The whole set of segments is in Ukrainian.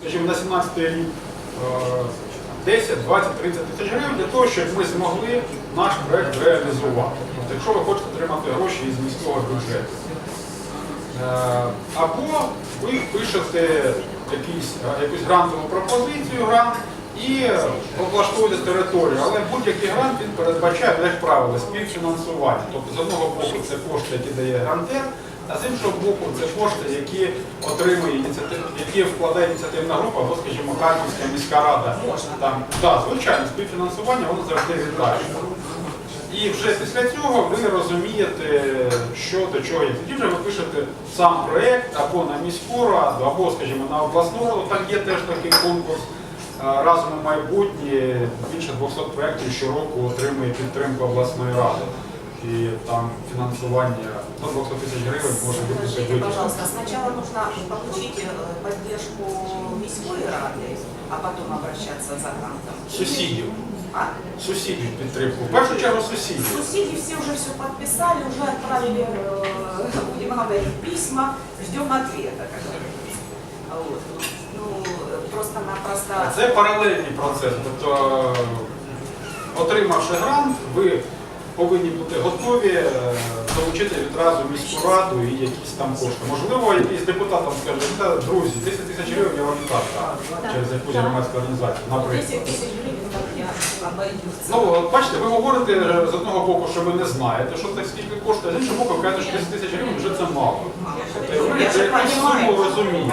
скажімо, на 17 рік е, 10, 20, 30 тисяч гривень для того, щоб ми змогли наш проект реалізувати. Тобто, якщо ви хочете отримати гроші із міського бюджету. Е, Або ви пишете якісь, е, якусь грантову пропозицію, грант, і облаштуєте територію. Але будь-який грант він передбачає, як правило, співфінансування. Тобто з одного боку це кошти, які дає грантер, а з іншого боку це кошти, які отримує ініціатив, які вкладає ініціативна група, або, скажімо, Харківська міська рада. Там, да, звичайно, співфінансування воно завжди вітає. І вже після цього ви розумієте, що до чого є. Тоді вже ви пишете сам проєкт або на міську раду, або, скажімо, на обласну раду. Там є теж такий конкурс. Разом у майбутнє більше 200 проєктів щороку отримує підтримку обласної ради. І там фінансування до 200 тисяч гривень може бути Скажите, виділено. пожалуйста, сначала нужно получить э, поддержку міської ради, а потом обращаться за грантом? Сусідів. А? Сусідів підтримку. В першу чергу сусідів. Соседи все уже все подписали, уже отправили, э, будем говорить, письма, ждем ответа, как говорится. Вот. Ну, просто-напросто... Це паралельний процес. Тобто, е, отримавши грант, ви повинні бути готові е, залучити відразу міську раду і якісь там кошти. Можливо, якийсь депутат там скаже, друзі, 10 тисяч гривень я вам так через якусь громадську організацію, наприклад. 10 тысяч гривен, как я обойдусь. Ну, бачите, ви говорите е, з одного боку, що ви не знаєте, що це скільки коштує, а з іншого боку, ви кажете, що 10 тисяч гривень вже це мало. Тобто, ви це якусь суму розумієте.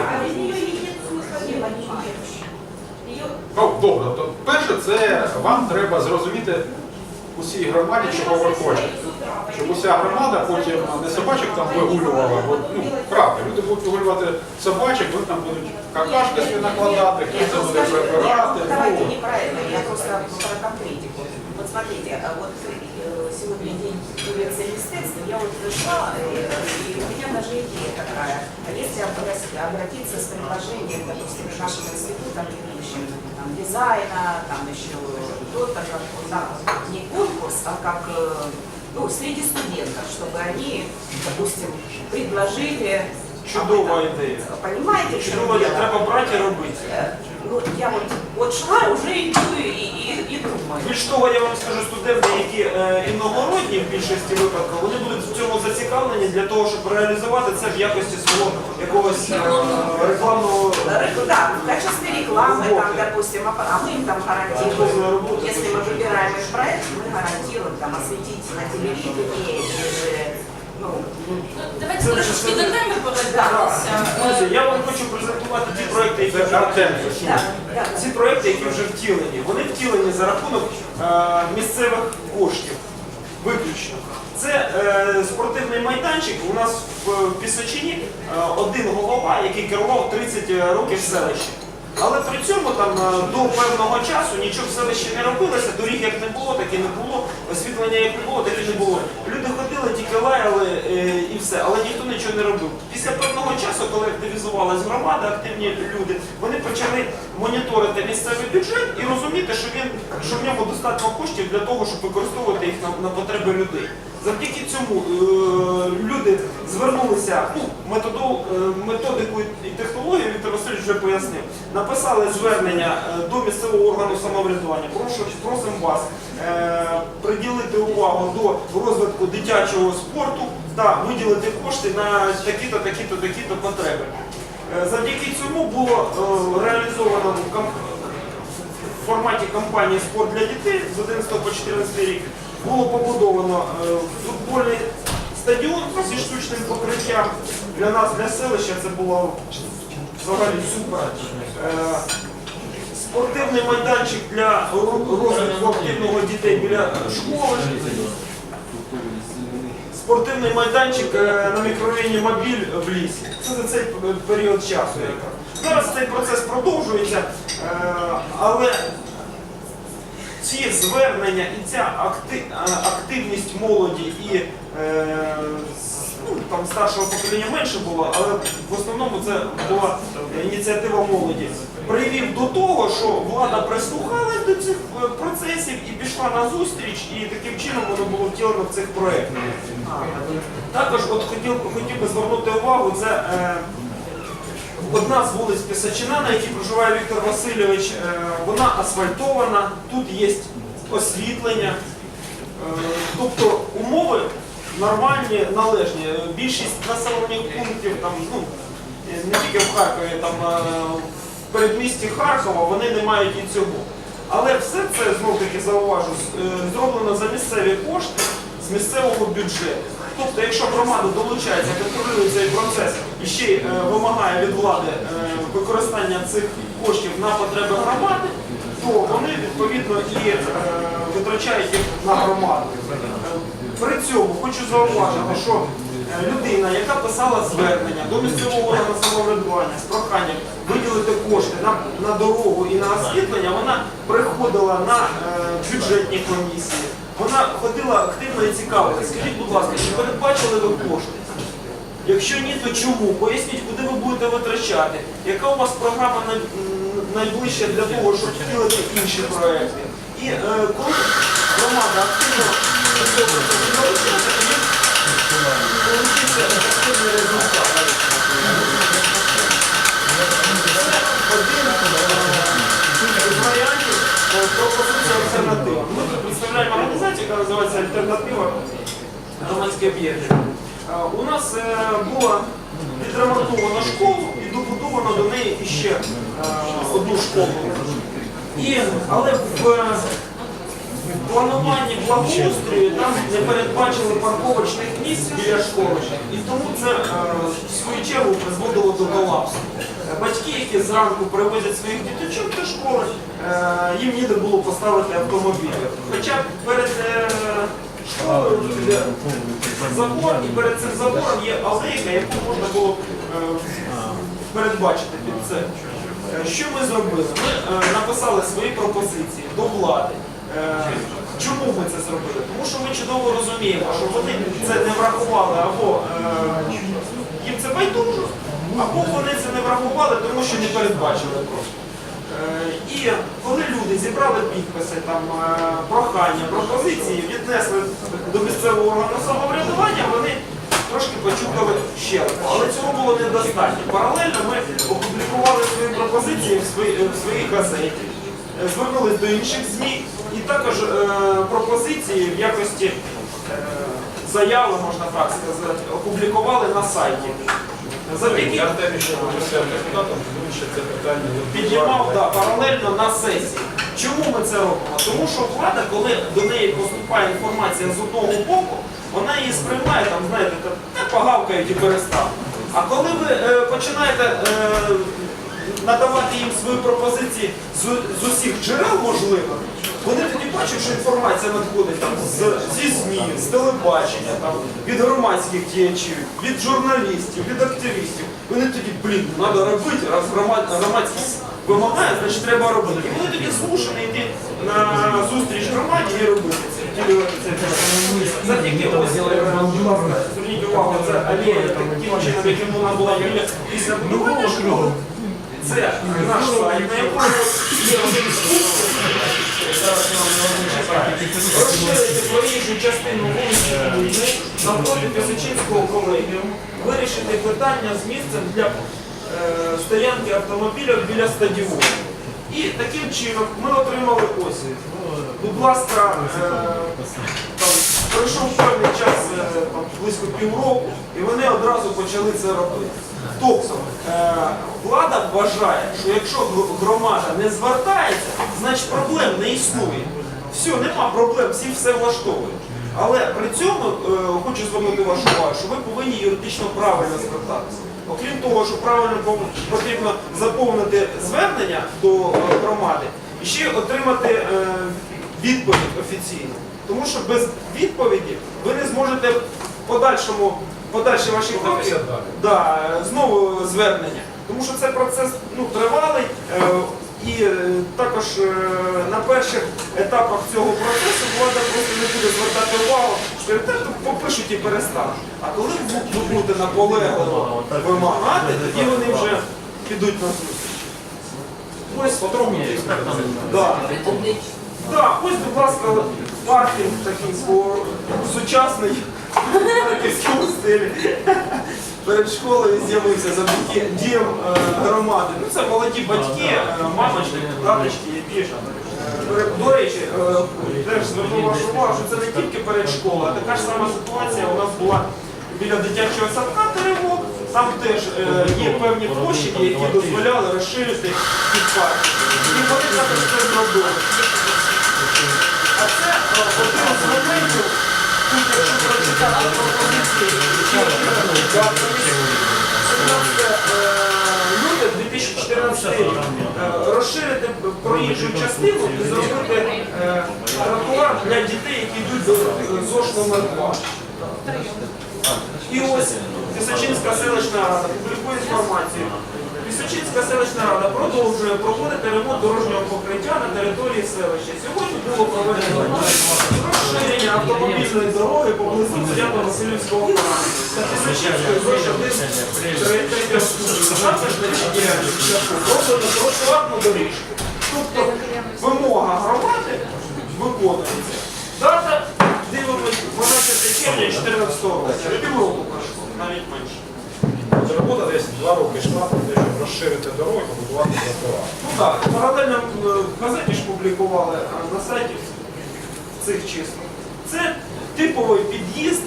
Ну, добре, то перше, це вам треба зрозуміти усій громаді, чого ви хочете. Щоб уся громада потім не собачок там вигулювала, бо ну, правда, люди будуть вигулювати собачок, вони там будуть какашки собі накладати, хтось це буде прибирати. Давайте Ну, не про это, я просто про конкретику. Вот смотрите, а вот э, сегодня день улицы Листецкой, я вот пришла, э, и у меня даже идея такая. А если обра- обратиться с предложением, допустим, к нашим институтам ведущим, там, дизайна, там еще кто-то, как вот так, не конкурс, а как э, ну, среди студентов, чтобы они, допустим, предложили... Чудова об этом. ідея. Понимаете, в чем Чудово, дело? треба брати і робити. Э, Ну, я вот, вот шла, уже иду и, и, и думаю. Більш того, я вам скажу, студенти, які е, іногородні в більшості випадків, вони будуть в цьому зацікавлені для того, щоб реалізувати це в якості свого якогось е, рекламного Ре- Да, в качестве рекламы, там, Работы. допустим, а а мы им там Работы, гарантируем, работы, если мы выбираем их проект, мы гарантируем там осветить на телевидении или же, ну, Давайте трошечки до теми повернемося. Друзі, я вам хочу презентувати ті проекти, які вже да. ці проекти, які вже втілені. Вони втілені за рахунок е, місцевих коштів. Виключно. Це е, спортивний майданчик. У нас в Пісочині е, один голова, який керував 30 років селищем. Але при цьому там до певного часу нічого в селищі не робилося, доріг як не було, так і не було, освітлення як не було, так і не було. Люди ходили, тільки лаяли все, але ніхто нічого не робив. Після певного часу, коли активізувалась громада, активні люди, вони почали моніторити місцевий бюджет і розуміти, що він що в ньому достатньо коштів для того, щоб використовувати їх на, на потреби людей. Завдяки цьому е, люди звернулися ну, методу, е, методику і технологію, Віктор Васильович вже пояснив. Написали звернення е, до місцевого органу самоврядування. Прошу, просимо вас приділити увагу до розвитку дитячого спорту та виділити кошти на такі-то, такі-то, такі-то потреби. Е, Завдяки цьому було е, реалізовано в форматі кампанії Спорт для дітей з 11 по 14 рік було побудовано е, футбольний стадіон зі штучним покриттям. Для нас, для селища, це було взагалі супер. Е, Спортивний майданчик для розвитку активного дітей біля школи. Спортивний майданчик е, на мікрорайоні Мобіль в лісі. Це за цей період часу. Зараз цей процес продовжується, е, але ці звернення і ця активність молоді і е, ну, там старшого покоління менше було, але в основному це була ініціатива молоді. Привів до того, що влада прислухалась до цих е, процесів і пішла на зустріч, і таким чином воно було втілено в цих проєктах. Також от хотів, хотів би звернути увагу, це е, одна з вулиць Пісачина, на якій проживає Віктор Васильович, е, вона асфальтована, тут є освітлення. Е, Тобто умови нормальні, належні. Більшість населених пунктів, там, ну, не тільки в Харкові, там, е, передмісті Харкова, вони не мають і цього. Але все це, знов таки зауважу, е, зроблено за місцеві кошти з місцевого бюджету. Тобто, якщо громада долучається, контролює цей процес і ще й е, вимагає від влади е, використання цих коштів на потреби громади, то вони відповідно і витрачають їх на громаду. При цьому хочу зауважити, що людина, яка писала звернення до місцевого органу самоврядування з проханням виділити кошти на, на дорогу і на освітлення, вона приходила на е, бюджетні комісії. Вона ходила активно і цікавилася. Скажіть, будь ласка, чи передбачили ви кошти? Якщо ні, то чому? Поясніть, куди ви будете витрачати. Яка у вас програма най- найближча для того, щоб втілити інші проекти? І е, коли громада активно яка називається Альтернатива громадське об'єднання. Е, У нас е, була відремонтована школа і добудовано до неї іще е, одну школу. І, але в е, плануванні благоустрою там не передбачили парковочних місць біля школи. І тому це е, в свою чергу призводило до колапсу. Батьки, які зранку привозять своїх діточок до школи, е, їм ніде було поставити автомобіль. Хоча перед е, школою є забор, і перед цим забором є алейка, яку можна було передбачити під це. Що ми зробили? Ми написали свої пропозиції до влади. Е, Чому ми це зробили? Тому що ми чудово розуміємо, що вони це не врахували або е, їм це байдуже, або вони це не врахували, тому що не передбачили просто. Е, І коли люди зібрали підписи, там, прохання, пропозиції, віднесли до місцевого органу самоврядування, вони трошки почухали щелепу. Але цього було недостатньо. Паралельно ми опублікували свої пропозиції в своїй, газеті, звернулись до інших ЗМІ також е, пропозиції в якості е, заяви, можна так сказати, опублікували на сайті. Завдяки Я те, що депутатом, тому що це питання піднімав да, паралельно на сесії. Чому ми це робимо? Тому що влада, коли до неї поступає інформація з одного боку, вона її сприймає, там, знаєте, та, погавкають і перестав. А коли ви е, починаєте е, надавати їм свої пропозиції з, з усіх джерел можливих, вони тоді бачать, що інформація надходить там, з, зі ЗМІ, з телебачення, там, від громадських діячів, від журналістів, від активістів. Вони тоді, блін, треба робити, раз громад, громадськість вимагає, значить треба робити. І вони тоді змушені йти на зустріч громаді і робити це. Завдяки ось, е, зверніть увагу, це алея таким чином, яким вона була після будування школи. Це наш сайт, на якому є один з Розширити проїжджу частину вулиці Буйни навпроти Пісочинського колегіуму, вирішити питання з місцем для е, стоянки автомобіля біля стадіону. І таким чином ми отримали ось. Будь ласка, е, там, пройшов певний час, е, там, близько півроку, і вони одразу почали це робити. Тобто е, влада вважає, що якщо громада не звертається, значить проблем не існує. Все, нема проблем, всі все влаштовують. Але при цьому е, хочу звернути вашу увагу, що ви повинні юридично правильно звертатися. Окрім того, що правильно потрібно заповнити звернення до е, громади і ще отримати е, відповідь офіційну. Тому що без відповіді ви не зможете в подальшому подальші ваші кроки да, е, знову звернення. Тому що це процес ну, тривалий. е, І е, також е, на перших етапах цього процесу влада просто не буде звертати увагу, скаже, «Та, то попишуть і перестануть. А коли ви будете наполегливо вимагати, тоді вони вже підуть на зустріч. Ось потрохи. Да. Да, ось, будь ласка, паркінг такий сучасний в харківському стилі. Перед школою з'явився завдяки діям е, громади. Ну це молоді батьки, е, мамочки, таточки, які е, До речі, теж зверну вашу увагу, що це не тільки перед школою, а така ж сама ситуація у нас була біля дитячого садка Теремок. Там теж є певні площади, які дозволяли розширити ці парки. І вони також це зробили. А це один з моментів, тут, якщо прочитати пропозиції, які отримали 17 лютого 2014 рік, е, розширити проїжджу частину і зробити е, тротуар для дітей, які йдуть до ЗОШ номер 2. І ось Пісочинська селищна публікує інформацію. Пісочинська селищна рада продовжує проводити ремонт дорожнього покриття на території селища. Сьогодні було проведено розширення автомобільної дороги поблизу Свято Васильівського храму та Пісочинської ЗОЖ 1 третя ступінь. Також на цій ділянці шляху роблено тротуарну доріжку. Тобто вимога громади виконується. Дата дивимось 12 червня 2014 року. Півроку пройшло, навіть менше. От Робота десь два роки щоб розширити дорогу і побудувати тротуар. Ну так, паралельно е, в газеті ж публікували на сайті цих числах. Це типовий під'їзд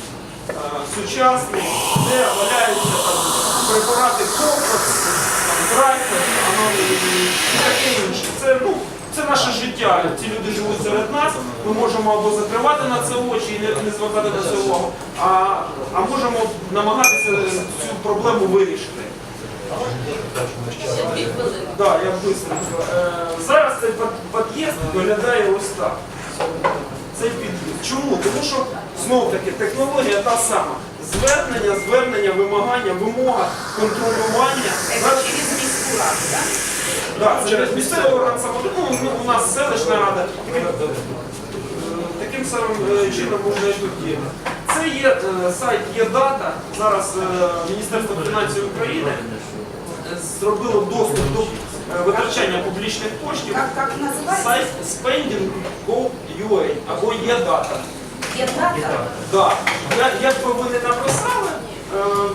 е, сучасний, де валяються там препарати комплекс, і таке інше. Це, ну, це наше життя. Ці люди живуть серед нас. Ми можемо або закривати на це очі і не, не звертати на це увагу, а, а можемо намагатися цю проблему вирішити. Так, я быстренько. Е, Зараз цей під'їзд виглядає ось так. Цей під'їзд. Чому? Тому що знов таки технологія та сама. Звернення, звернення, вимагання, вимога, контролювання. Раду, да? Через місцевий орган самоврядування, ну, у нас селищна рада. Таким, е, самим е, чином можна і тут діяти. Є е, сайт є дата. Зараз е, Міністерство фінансів України е, зробило доступ до витрачання публічних коштів. Как, називається? Сайт spending.gov.ua або є дата. Є дата? Да. Я- Як би ви не написали,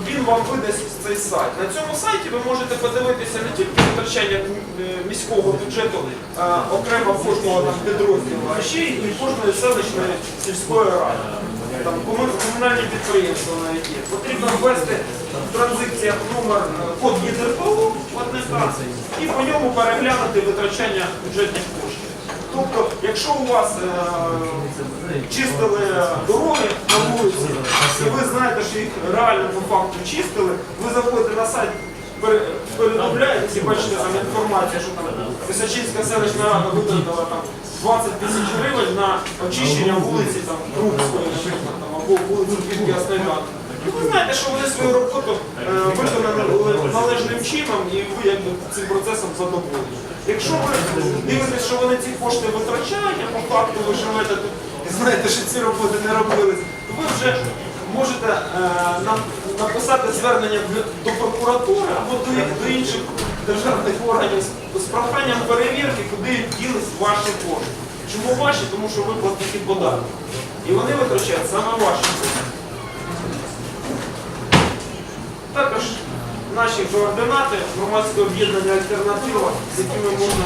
він вам видасть цей сайт. На цьому сайті ви можете подивитися не тільки витрачання міського бюджету окремо кожного підрозділу, а ще й кожної селищної сільської ради. Там комунальні підприємства навіть є. Потрібно ввести в транзикціях номер е, код ЄДРПО платника і по ньому переглянути витрачання бюджетних коштів. Тобто, якщо у вас е, чистили дороги на вулиці, і ви знаєте, що їх реально по факту чистили, ви заходите на сайт, пере- і бачите там інформацію, що там Височинська селищна рада витратила там 20 тисяч гривень на очищення вулиці там Крупської, або вулиці Квітки Астайдан. Ви знаєте, що вони свою роботу е, виконали належним чином і ви якби цим процесом задоволені. Якщо ви дивитесь, що вони ці кошти витрачають, а по факту ви живете тут і знаєте, що ці роботи не робились, то ви вже можете е, написати звернення до прокуратури або до, до інших державних органів з, з проханням перевірки, куди ділись ваші кошти. Чому ваші? Тому що ви платники податків. І вони витрачають саме ваші кошти. Також наші координати громадське об'єднання Альтернатива, з якими можна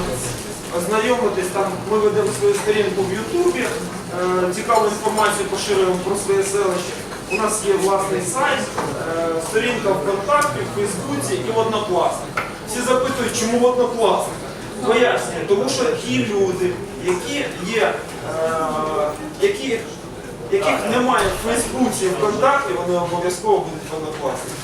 ознайомитись. Там ми ведемо свою сторінку в Ютубі, е, цікаву інформацію поширюємо про своє селище. У нас є власний сайт, е, сторінка ВКонтакті, в Фейсбуці і в Однокласниках. Всі запитують, чому в Однокласниках? Пояснюю, тому що ті люди, які є, е, які, яких немає в Фейсбуці ВКонтакті, вони обов'язково будуть в Однокласниках.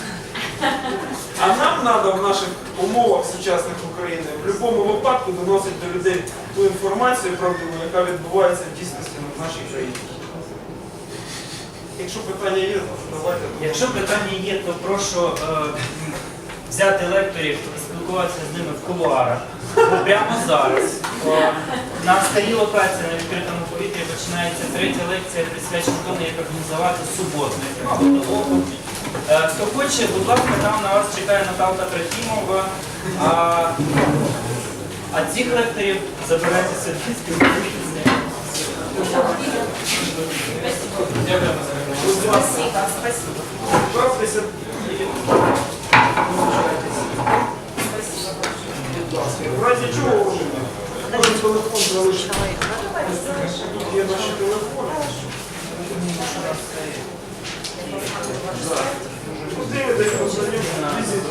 А нам треба в наших умовах сучасних України в будь-якому випадку доносити до людей ту інформацію правдиву, яка відбувається в дійсності в нашій країні. Якщо питання є, то давайте. Якщо питання є, то прошу е, взяти лекторів, спілкуватися з ними в кулуарах. Прямо зараз е, на старій локації на відкритому повітрі починається третя лекція, присвячена тому, як організувати фотоокруг. Е, Хто хоче, будь ласка, там на вас чекає Наталка Трофімова. А, а цих лекторів забирайте собі спілкуйтеся. Спасибо, спасибо. справтеся, передаю. В разі чого вже можна телефон залишити. Тут є наші телефони. Подивитесь, позвоніть, візит.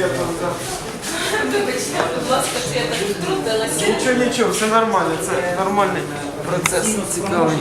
Я там, да. Вибачте, будь ласка, що я так втрутилася. Нічого, нічого, все нормально, це нормальний процес, цікавий.